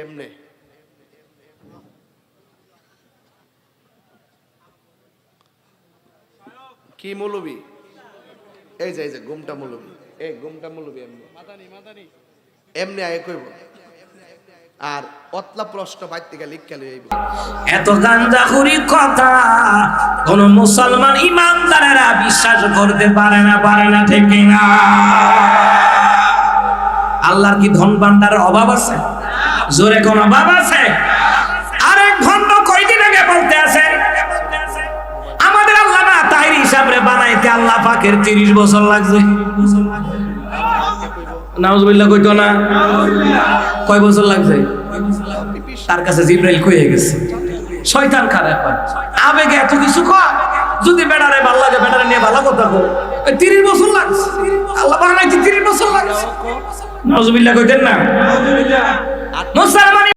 এমনে। কি মৌলবি? এই যে এই যে, গুমটা মৌলবি। এই গুমটা মৌলবি এমনি। এমনি আয় কইব। আর অতলা প্রশ্ন বাইর থেকে লিখকে লই আইব। এত গাঞ্জাহুরি কথা কোন মুসলমান ইমানদারেরা বিশ্বাস করতে পারে না পারে না, ঠিক না আল্লাহর কি ধন ভান্ডারের অভাব আছে? জোরে কোন অভাব আছে? আরেক ভণ্ড কয়দিন আগে বলতে আছে, আমাদের আল্লাহ না তাই হিসাবে বানাইতে আল্লাহ পাকের তিরিশ বছর লাগছে। না? কয় বছর লাগছে? তার কাছে জিব্রাইল গেছে কিছু যদি লাগে নিয়ে ভালো কথা তিরিশ বছর লাগছে। তিরিশ বছর লাগছে। নাউজুবিল্লাহ কইতেন না? মুসলমান